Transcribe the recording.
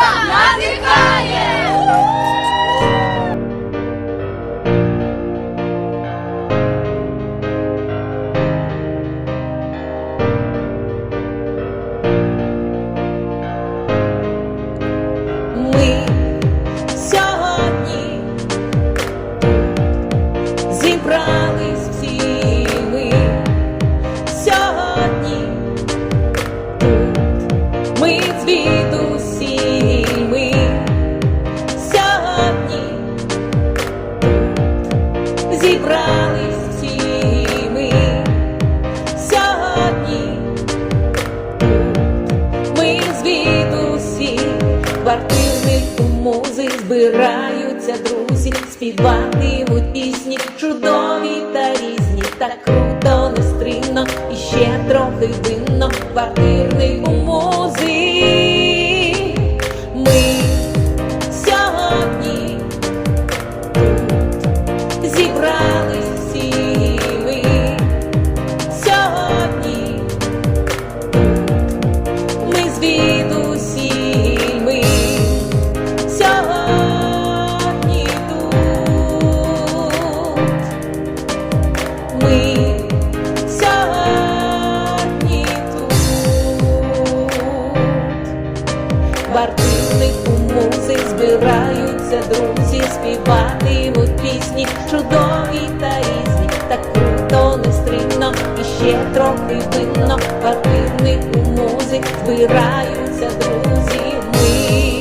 Bolsonaro! Зібрались всі ми. Сьогодні ми звідусі квартирних музи збираються друзі, співатимуть пісні чудові та різні, так круто, нестримно і ще трохи винно квартирний у музи. Квартирних у музи збираються друзі, співатимуть пісні чудові та різні, так круто, нестримно і ще трохи винно. У музи збираються друзі.